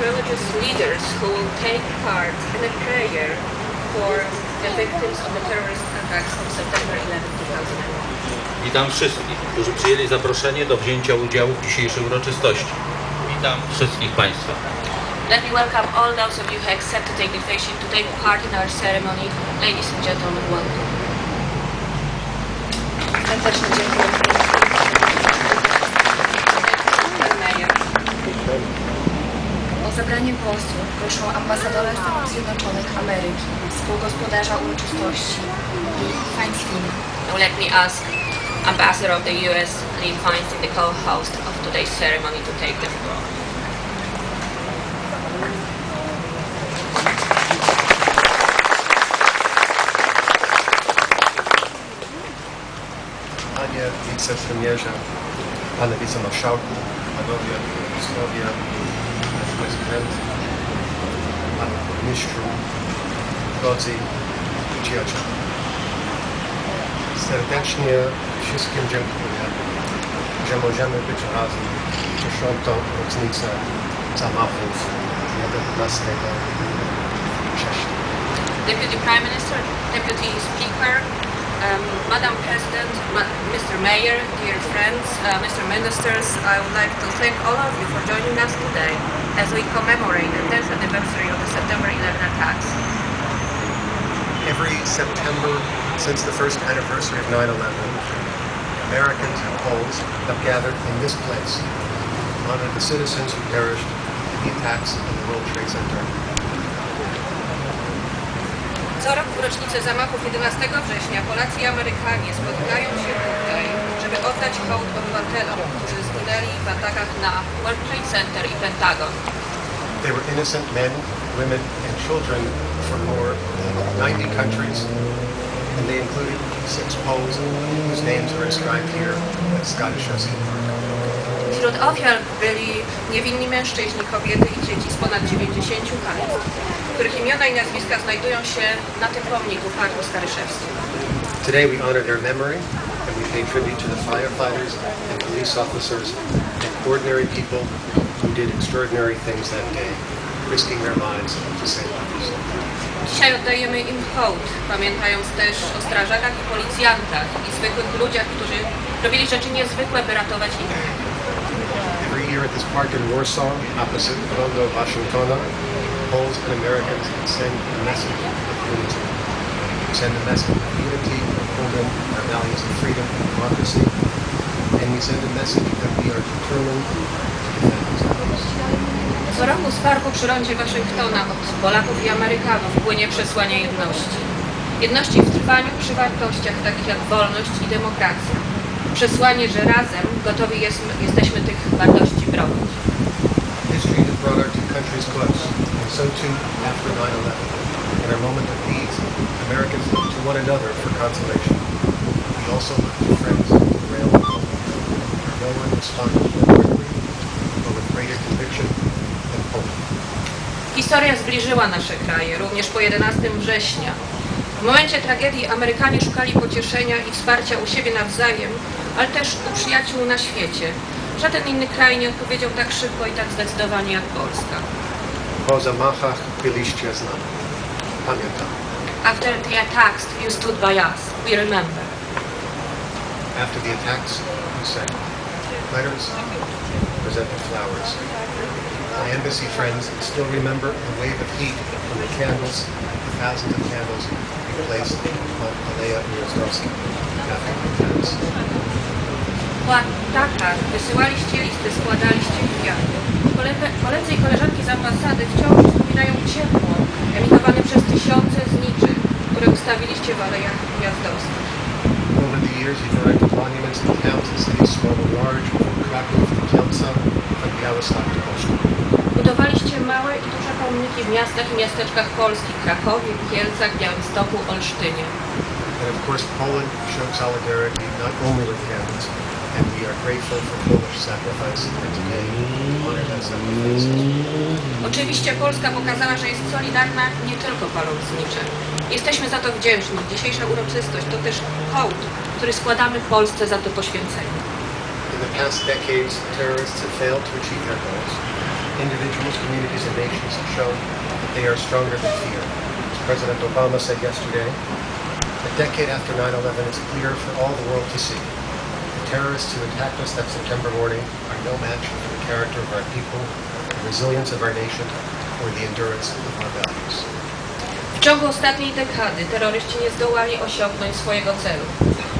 religious leaders who will take part in a prayer for the victims of the terrorist attacks of September 11, 2001. Witam wszystkich, którzy przyjęli zaproszenie do wzięcia udziału w dzisiejszej uroczystości. Witam wszystkich Państwa. Let me welcome all those of you who accepted the invitation to take part in our ceremony. Ladies and gentlemen, welcome. Serdecznie dziękuję. Zabranie głosu proszą ambasadora Stanów Zjednoczonych Ameryki, współgospodarza uroczystości i Feinstein. Now let me ask Ambassador of the U.S. Lee Feinstein, the co-host of today's ceremony, to take the floor. Panie wicepremierze, Panie wicemarszałku, Panowie Ministrowie, Panie Burmistrzu, drodzy przyjaciele. Serdecznie wszystkim dziękuję, że możemy być razem w dziesiątą rocznicę zamachów 11 września. Deputy Prime Minister, Deputy Speaker, um, Madam President, Ma- Mr. Mayor, dear friends, uh, Mr. Ministers, I would like to thank all of you for joining us today as we commemorate the 10th anniversary of the September 11 attacks. Every September since the first anniversary of 9-11, Americans and Poles have gathered in this place to honor the citizens who perished in the attacks on the World Trade Center. Co rok w rocznicę zamachów 11 września Polacy i Amerykanie spotykają się tutaj, żeby oddać hołd obywatelom, którzy zginęli w atakach na World Trade Center i Pentagon. They were innocent men, women, and children from more than 90 countries, and they included six Poles whose names are inscribed here at Scottish Ocean Park. Wśród ofiar byli niewinni mężczyźni, kobiety i dzieci z ponad 90 państw, których imiona i nazwiska znajdują się na tym pomniku w Parku Staryszewskim. Today we honor their memory and we pay tribute to the firefighters and police officers and ordinary people who did extraordinary things that day, risking their lives to save others. Dzisiaj oddajemy im hołd, pamiętając też o strażakach i policjantach i zwykłych ludziach, którzy robili rzeczy niezwykłe, by ratować innych. Year at this park in Warsaw, opposite Rondo Poles and Americans send a message of unity. Send a message of unity, of our values of freedom and democracy, and we send a message that we are determined to defend ourselves. Co roku z parku przy rondzie Waszyngtona od Polaków i Amerykanów płynie przesłanie jedności. Jedności w trwaniu przy wartościach takich jak wolność i demokracja. Przesłanie, że razem gotowi jest, jesteśmy tych wartości bronić. History has brought our two countries close, and so too after 9-11. In our moment of need, Americans look to one another for consolation. We also look to friends to rail and hope. No one responded more quickly or with greater conviction than Poland. Historia zbliżyła nasze kraje, również po 11 września. W momencie tragedii Amerykanie szukali pocieszenia i wsparcia u siebie nawzajem, ale też u przyjaciół na świecie. Żaden inny kraj nie odpowiedział tak szybko i tak zdecydowanie jak Polska. Po zamachach byliście z nami. Pamiętam. After the attacks, you stood by us. We remember. After the attacks, you sent letters, presented flowers. My embassy friends still remember the wave of heat from the candles, the thousands of candles we placed on Alea Ujazdowska after the attacks. Po atakach wysyłaliście listy, składaliście kwiaty. Koledzy, koledzy i koleżanki z ambasady wciąż wspominają ciepło emitowane przez tysiące zniczy, które ustawiliście w alejach gwiazdowskich. Over the years, you erected monuments in towns and cities small and large, from Kraków to Kielce, from Białystok to Olsztyn. Budowaliście małe i duże pomniki w miastach i miasteczkach polskich, Krakowie, Kielcach, Białymstoku, Olsztynie. And of course, Poland showed solidarity not only with families, and we are grateful for Polish sacrifice, and today we honor that sacrifice. Oczywiście Polska pokazała, że jest solidarna nie tylko paląc znicze. Jesteśmy za to wdzięczni. Dzisiejsza uroczystość to też hołd, który składamy Polsce za to poświęcenie. In the past decades, terrorists have failed to achieve their goals. individuals, communities, and nations have shown that they are stronger than fear. As President Obama said yesterday, a decade after 9-11, it's clear for all the world to see. The terrorists who attacked us that September morning are no match for the character of our people, the resilience of our nation, or the endurance of our values. W ciągu ostatniej dekady terroryści nie zdołali osiągnąć swojego celu.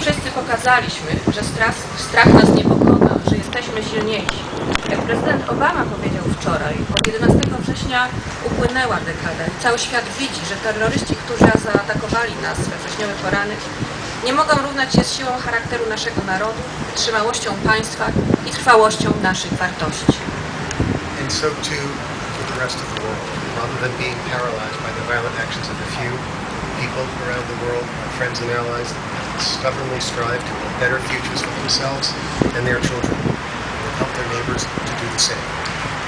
Wszyscy pokazaliśmy, że strach, strach nas nie pokona, że jesteśmy silniejsi. Jak prezydent Obama powiedział wczoraj, od 11 września upłynęła dekada i cały świat widzi, że terroryści, którzy zaatakowali nas we wrześniowy poranek, nie mogą równać się z siłą charakteru naszego narodu, wytrzymałością państwa i trwałością naszych wartości. And so too with the rest of the world. Rather than being paralyzed by the violent actions of a few, people around the world, our friends and allies, stubbornly strive to build better futures for themselves and their children, and help their neighbors to do the same.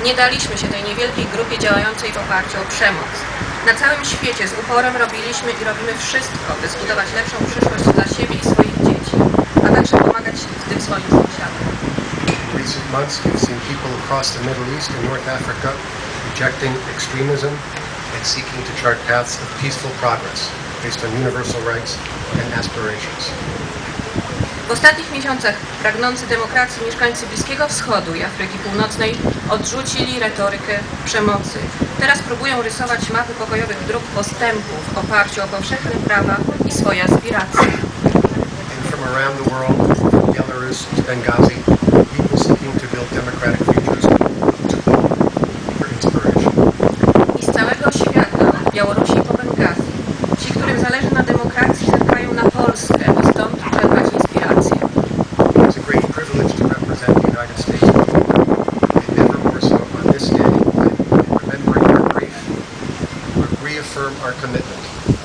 Nie daliśmy się tej niewielkiej grupie działającej w oparciu o przemoc. Na całym świecie z uporem robiliśmy i robimy wszystko, by zbudować lepszą przyszłość dla siebie i swoich dzieci, a także pomagać w tym swoim sąsiadom. Recent months, we've seen people across the Middle East and North Africa rejecting extremism and seeking to chart paths of peaceful progress based on universal rights and aspirations. W ostatnich miesiącach pragnący demokracji mieszkańcy Bliskiego Wschodu i Afryki Północnej odrzucili retorykę przemocy. Teraz próbują rysować mapy pokojowych dróg postępu w oparciu o powszechne prawa i swoje aspiracje. and from around the world, from Belarus to Benghazi, people seeking to build democratic futures look to them for inspiration. I z całego świata, od Białorusi po Bengazji, ci, którym zależy na demokracji, zerkają na Polskę, by stąd czerpać inspirację. It's a great privilege to represent the United States of America, and never more so on this day, when, remembering our grief, we reaffirm our commitment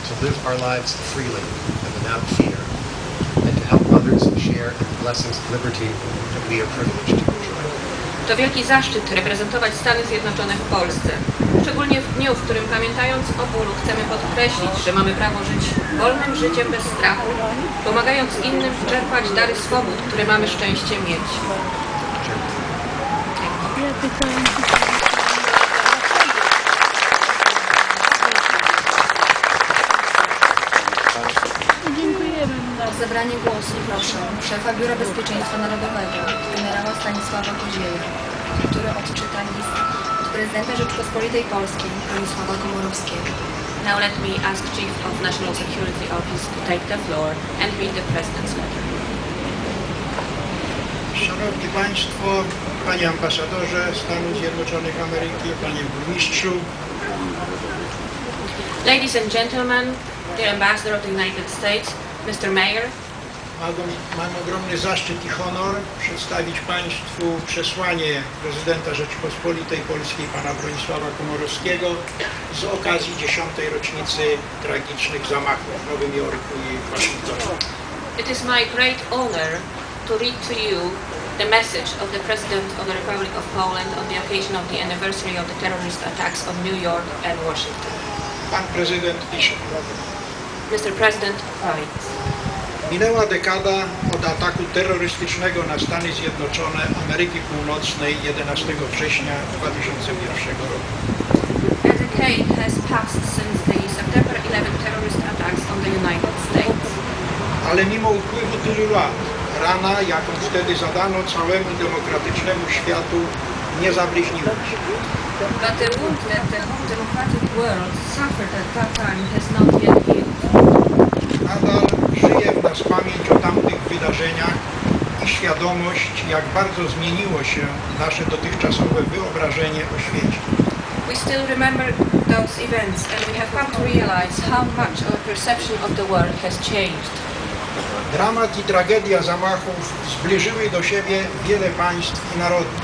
to live our lives freely and without fear, and to help others share in the blessings of liberty that we are privileged to enjoy. To wielki zaszczyt reprezentować Stany Zjednoczone w Polsce. Szczególnie w dniu, w którym pamiętając o bólu chcemy podkreślić, że mamy prawo żyć wolnym życiem bez strachu, pomagając innym czerpać dary swobód, które mamy szczęście mieć. Ja pytałam się, Dziękujemy O zabranie głosu proszę szefa Biura Bezpieczeństwa Narodowego, generała Stanisława Koziela, który odczyta list od prezydenta Rzeczypospolitej Polskiej, Bronisława Komorowskiego. Now let me ask Chief of National Security Office to take the floor and read the President's letter. Szanowni Państwo, Panie Ambasadorze Stanów Zjednoczonych Ameryki, Panie Burmistrzu, Ladies and gentlemen, dear Ambassador of the United States, Mr. Mayor, mam, ogromny zaszczyt i honor przedstawić Państwu przesłanie prezydenta Rzeczypospolitej Polskiej, Pana Bronisława Komorowskiego z okazji dziesiątej rocznicy tragicznych zamachów w Nowym Jorku i Waszyngtonie. It is my great honor to read to you the message of the President of the Republic of Poland on the occasion of the anniversary of the terrorist attacks on New York and Washington. Pan prezydent pisze. Mr. President writes, Minęła dekada od ataku terrorystycznego na Stany Zjednoczone Ameryki Północnej 11 września 2001 roku. A decade has passed since the September 11 terrorist attacks on the United States. Ale mimo upływu tylu lat, rana, jaką wtedy zadano całemu demokratycznemu światu, nie zabliźniła się. But the wound that the whole democratic world suffered at that time has not yet healed. Nadal nas pamięć o tamtych wydarzeniach i świadomość, jak bardzo zmieniło się nasze dotychczasowe wyobrażenie o świecie. We still remember those events and we have come to realize how much our perception of the world has changed. Dramat i tragedia zamachów zbliżyły do siebie wiele państw i narodów.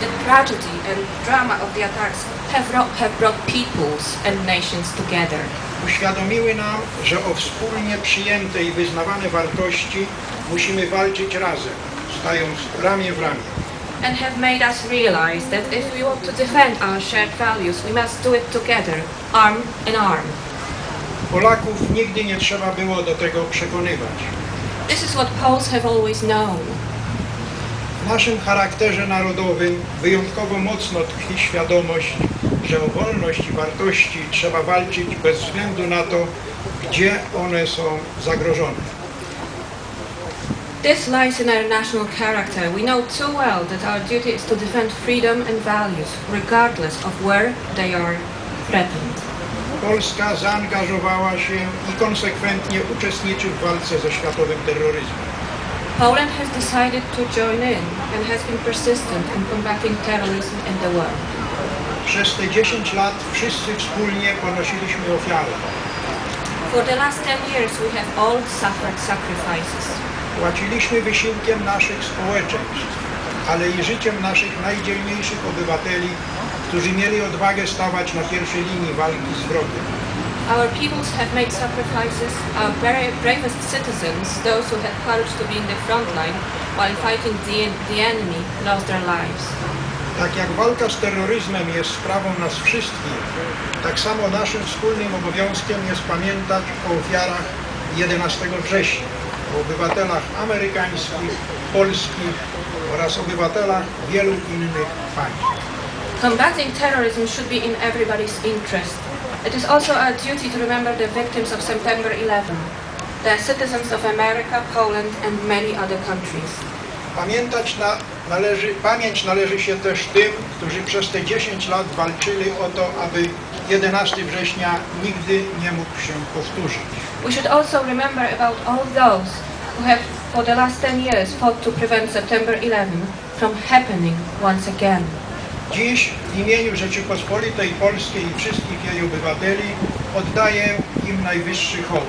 The tragedy and drama of the attacks have, ro- have brought peoples and nations together. Uświadomiły nam, że o wspólnie przyjęte i wyznawane wartości musimy walczyć razem, stając ramię w ramię. And have made us realize that if we want to defend our shared values, we must do it together, arm in arm. Polaków nigdy nie trzeba było do tego przekonywać. This is what Poles have always known. W naszym charakterze narodowym wyjątkowo mocno tkwi świadomość, że o wolność i wartości trzeba walczyć bez względu na to, gdzie one są zagrożone. This lies in our national character. We know too well that our duty is to defend freedom and values, regardless of where they are threatened. Polska zaangażowała się i konsekwentnie uczestniczy w walce ze światowym terroryzmem. Poland has decided to join in and has been persistent in combating terrorism in the world. Przez te 10 lat wszyscy wspólnie ponosiliśmy ofiary. For the last 10 years, we have all suffered sacrifices. Płaciliśmy wysiłkiem naszych społeczeństw, ale i życiem naszych najdzielniejszych obywateli, którzy mieli odwagę stawać na pierwszej linii walki z wrogiem. Our peoples have made sacrifices. Our very bravest citizens, those who had courage to be in the front line while fighting the, the enemy, lost their lives. Tak jak walka z terroryzmem jest sprawą nas wszystkich, tak samo naszym wspólnym obowiązkiem jest pamiętać o ofiarach 11 września, o obywatelach amerykańskich, polskich oraz obywatelach wielu innych państw. Combating terrorism should be in everybody's interest. It is also our duty to remember the victims of September 11, the citizens of America, Poland and many other countries. Pamiętać na, należy, pamięć należy się też tym, którzy przez te 10 lat walczyli o to, aby 11 września nigdy nie mógł się powtórzyć. We should also remember about all those who have for the last 10 years fought to prevent September 11 from happening once again. Dziś w imieniu Rzeczypospolitej Polskiej i wszystkich jej obywateli oddaję im najwyższy hołd.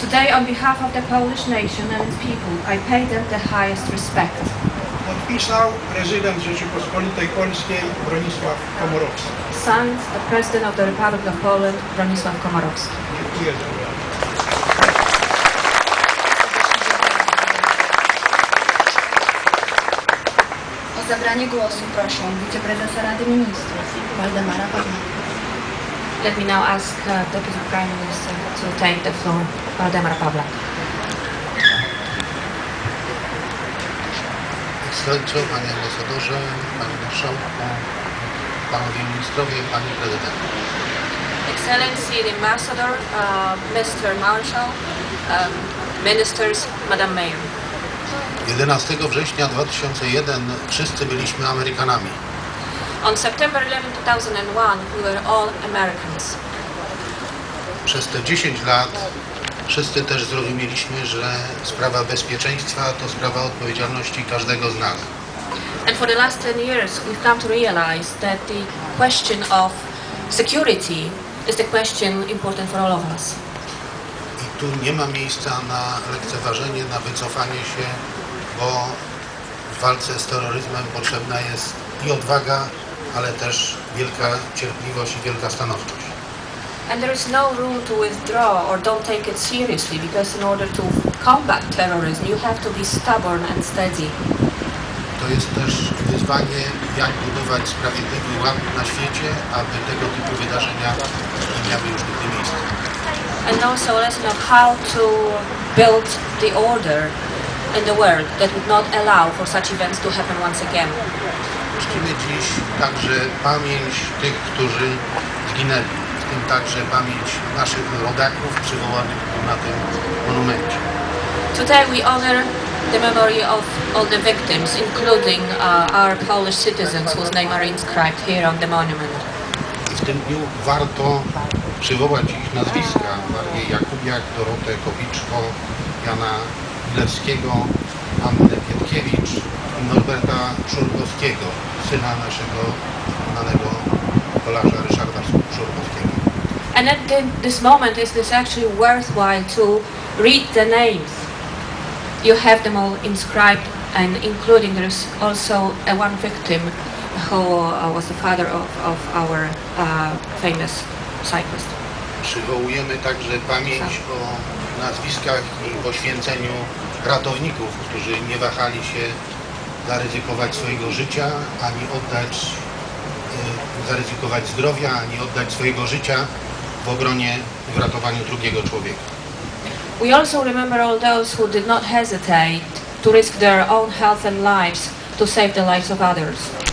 Today, on behalf of the Polish nation and its people, I pay them the highest respect. Podpisał prezydent Rzeczypospolitej Polskiej Bronisław Komorowski. Signed the President of the Republic of Poland, Bronisław Komorowski. Dziękuję za uwagę. O zabranie głosu proszę wiceprezesa Rady Ministrów Waldemara Pawlaka. Let me now ask uh, Deputy Prime Minister to take the floor, Valdemar Pawlak. Panie Ambasadorze, Panie Marszałku, Panowie Ministrowie, Pani Prezydent. Excellency the Ambassador, uh, Mr. Marshal, um, Ministers, Madam Mayor. 11 września 2001 wszyscy byliśmy Amerykanami. On September 11, 2001, we were all Americans. Przez te 10 lat wszyscy też zrozumieliśmy, że sprawa bezpieczeństwa to sprawa odpowiedzialności każdego z nas. And for the last 10 years, we've come to realize that the question of security is the question important for all of us. I tu nie ma miejsca na lekceważenie, na wycofanie się, bo w walce z terroryzmem potrzebna jest i odwaga, ale też wielka cierpliwość i wielka stanowczość. And there is no room to withdraw or don't take it seriously because in order to combat terrorism, you have to be stubborn and steady. To jest też wyzwanie, jak budować sprawiedliwy ład na świecie, aby tego typu wydarzenia nie miały już nigdy miejsca. And also a lesson of how to build the order in the world that would not allow for such events to happen once again. Czcimy dziś także pamięć tych, którzy zginęli, tym także pamięć naszych rodaków przywołanych tu na tym monumencie. Today we honor the memory of all the victims, including uh, our Polish citizens whose names are inscribed here on the monument. W tym dniu warto przywołać ich nazwiska. Marię Jakubiak, Dorotę Kowiczko, Jana Milewskiego, Annę Pietkiewicz i Norberta Szurbowskiego, syna naszego znanego kolarza Ryszarda Szurbowskiego. And at this moment, is this actually worthwhile to read the names? You have them all inscribed, and including there is also a one victim who uh, was the father of, of our uh, famous cyclist. Przywołujemy także pamięć o nazwiskach i poświęceniu ratowników, którzy nie wahali się zaryzykować swojego życia, ani oddać, y, zaryzykować zdrowia, ani oddać swojego życia w obronie, w ratowaniu drugiego człowieka. We also remember all those who did not hesitate to risk their own health and lives to save the lives of others.